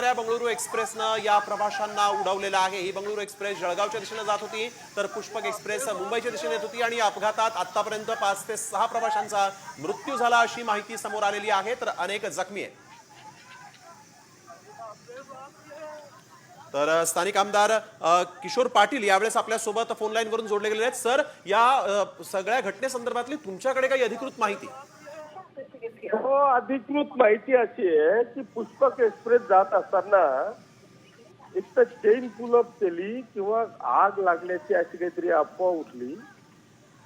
जाणाऱ्या बंगळुरू एक्सप्रेसनं या प्रवाशांना उडवलेलं आहे. ही बंगळुरू एक्सप्रेस जळगावच्या दिशेने जात होती तर पुष्पक एक्सप्रेस मुंबईच्या दिशेने येत होती आणि या अपघातात आतापर्यंत पाच ते सहा प्रवाशांचा मृत्यू झाला अशी माहिती समोर आलेली आहे तर अनेक जखमी आहेत. तर स्थानिक आमदार किशोर पाटील यावेळेस आपल्यासोबत फोनलाईनवरून जोडले गेलेले आहेत. सर या सगळ्या घटनेसंदर्भातली तुमच्याकडे काही अधिकृत माहिती? हो अधिकृत माहिती अशी आहे की पुष्पक एक्सप्रेस जात असताना एक तर चेन पुलअप केली किंवा आग लागल्याची अशी काहीतरी अफवा उठली.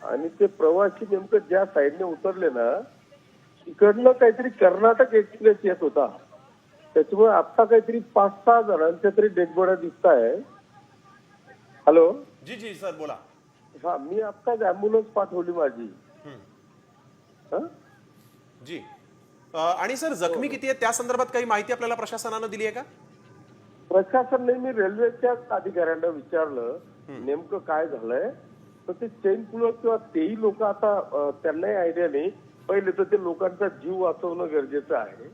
आणि ते प्रवासी नेमकं ज्या साईडने उतरले ना तिकडनं काहीतरी कर्नाटक एक्सप्रेस येत होता. त्याच्यामुळे आता काहीतरी पाच सहा जणांच्या तरी डेडबॉड्या दिसत आहे. हॅलो? जी जी सर बोला. हा मी आत्ताच अँब्युलन्स पाठवली माझी. हा? जी. आणि सर जखमी किती आहेत? त्या संदर्भात काही माहिती आपल्याला प्रशासनानं दिली आहे का? प्रशासन मी रेल्वेच्याच अधिकाऱ्यांना विचारलं नेमकं काय झालंय? तर ते चैन पुल किंवा तेही लोक आता त्यांनाही आयडिया नाही. पहिले तर ते लोकांचा जीव वाचवणं गरजेचं आहे.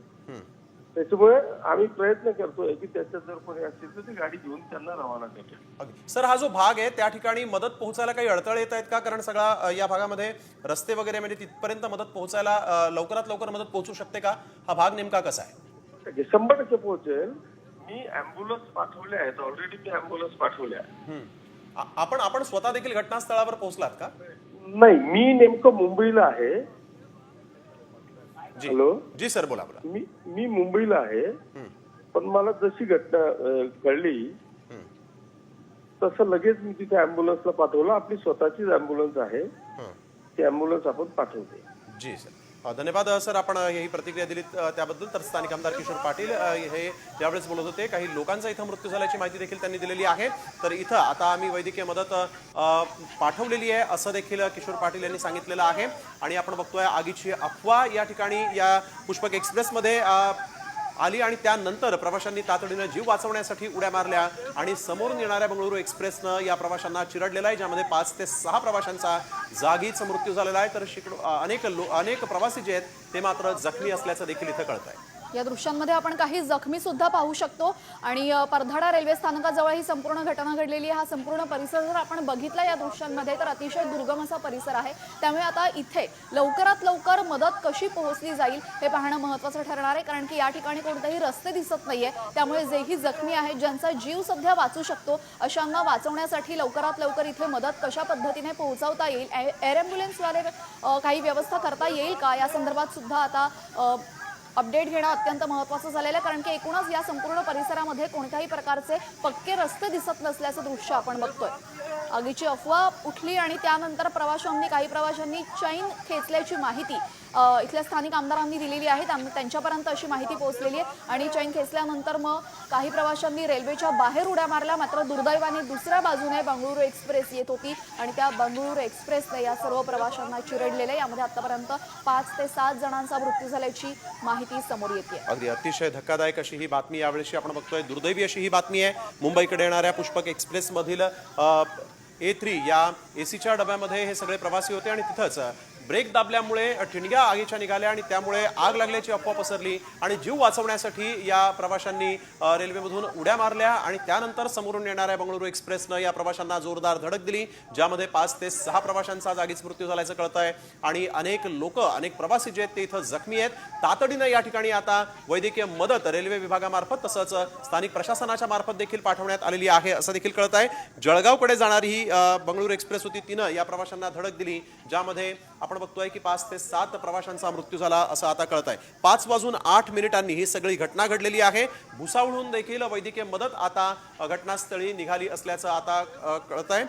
त्याच्यामुळे आम्ही प्रयत्न करतोय की त्याच्यात जर कोणी असेल तर ती गाडी घेऊन त्यांना रवाना करेल. सर हा जो भाग आहे त्या ठिकाणी मदत पोहोचायला काही अडथळे येत आहेत का? कारण सगळा या भागामध्ये रस्ते वगैरे म्हणजे तिथपर्यंत मदत पोहोचायला लवकरात लवकर मदत पोहोचू शकते का? हा भाग नेमका कसा आहे? शंभर टक्के पोहोचेल. मी अँब्युलन्स पाठवले आहेत. ऑलरेडी मी अँब्युलन्स पाठवल्या आपण आपण स्वतः देखील घटनास्थळावर पोहोचलात का? नाही मी नेमकं मुंबईला आहे. हॅलो? जी सर बोला बोला. मी मी मुंबईला आहे. पण मला जशी घटना अं, कळली. तसं लगेच मी तिथे अँब्युलन्सला पाठवलं. आपली स्वतःचीच अँब्युलन्स आहे. हं. ती अँब्युलन्स आपण पाठवते. जी सर. धन्यवाद सर. आपण ही प्रतिक्रिया दिली त्याबद्दल. तर स्थानिक आमदार किशोर पाटील हे यावेळेस बोलत होते. काही लोकांचा इथं मृत्यू झाल्याची माहिती देखील त्यांनी दिलेली आहे. तर इथं आता आम्ही वैद्यकीय मदत पाठवलेली आहे असं देखील किशोर पाटील यांनी सांगितलेलं आहे. आणि आपण बघतोय आगीची अफवा या ठिकाणी या पुष्पक एक्सप्रेसमध्ये आली आणि त्यानंतर प्रवाशांनी तातडीनं जीव वाचवण्यासाठी उड्या मारल्या आणि समोरून येणाऱ्या बंगळुरू एक्सप्रेसनं या प्रवाशांना चिरडलेलं आहे ज्यामध्ये पाच ते सहा प्रवाशांचा जागीच मृत्यू झालेला आहे. तर शेकडो अनेक लो अनेक प्रवासी जे आहेत ते मात्र जखमी असल्याचं देखील इथं कळत आहे या दृश्यांमध्ये आपण काही जखमी सुद्धा पाहू शकतो. आणि परधाडा रेल्वे स्थानकाजवळ ही संपूर्ण घटना घडलेली आहे. हा संपूर्ण परिसर जर आपण बघितला या दृश्यांमध्ये तर अतिशय दुर्गम असा परिसर आहे. त्यामुळे आता इथे लवकरात लवकर मदत कशी पोहोचली जाईल हे पाहणं महत्त्वाचं ठरणार आहे. कारण की या ठिकाणी कोणतेही रस्ते दिसत नाहीये. त्यामुळे जेही जखमी आहेत ज्यांचा जीव सध्या वाचू शकतो अशांना वाचवण्यासाठी लवकरात लवकर इथे मदत कशा पद्धतीने पोहोचवता येईल ए- एअर ॲम्ब्युलन्सद्वारे काही व्यवस्था करता येईल का? या संदर्भात सुद्धा आता अपडेट घेणं अत्यंत महत्त्वाचं झालेलं आहे कारण की एकूणच या संपूर्ण परिसरामध्ये कोणत्याही प्रकारचे पक्के रस्ते दिसत नसल्याचं दृश्य आपण बघतोय. आगीची अफवा उठली आणि त्यानंतर प्रवाशांनी काही प्रवाशांनी चैन खेचल्याची माहिती इथल्या स्थानिक आमदारांनी दिलेली आहे त्यां- त्यांच्यापर्यंत अशी माहिती पोहोचलेली आहे. आणि चैन खेचल्यानंतर मग काही प्रवाशांनी रेल्वेच्या बाहेर उड्या मारल्या. मात्र दुर्दैवाने दुसऱ्या बाजूने बंगळुरू एक्सप्रेस येत होती आणि त्या बंगळुरू एक्सप्रेसने या सर्व प्रवाशांना चिरडलेलं आहे. यामध्ये आतापर्यंत पाच ते सात जणांचा मृत्यू झाल्याची माहिती समोर येते. अगदी अतिशय धक्कादायक अशी ही बातमी यावेळेशी आपण बघतोय. दुर्दैवी अशी ही बातमी आहे. मुंबईकडे येणाऱ्या पुष्पक एक्सप्रेसमधील ए थ्री या एसीच्या डब्यामध्ये हे सगळे प्रवासी होते आणि तिथंच ब्रेक दाबल्यामुळे ठिणग्या आगीच्या निघाल्या आणि त्यामुळे आग लागल्याची अफवा पसरली आणि जीव वाचवण्यासाठी या प्रवाशांनी रेल्वेमधून उड्या मारल्या आणि त्यानंतर समोरून येणाऱ्या बंगळुरू एक्सप्रेसनं या प्रवाशांना जोरदार धडक दिली ज्यामध्ये पाच ते सहा प्रवाशांचा जागीच मृत्यू झाल्याचं कळत आहे आणि अनेक लोक अनेक प्रवासी जे आहेत ते इथं जखमी आहेत. तातडीनं या ठिकाणी आता वैद्यकीय मदत रेल्वे विभागामार्फत तसंच स्थानिक प्रशासनाच्या मार्फत देखील पाठवण्यात आलेली आहे असं देखील कळत आहे जळगावकडे जाणारी ही बंगळुरू एक्सप्रेस होती तिनं या प्रवाशांना धडक दिली ज्यामध्ये आपण बघतोय की पाच ते सात प्रवाशांचा मृत्यू झाला असं आता कळत आहे पाच वाजून आठ मिनिटांनी ही सगळी घटना घडलेली आहे. भुसावळहून देखील वैद्यकीय मदत आता घटनास्थळी निघाली असल्याचं आता कळत आहे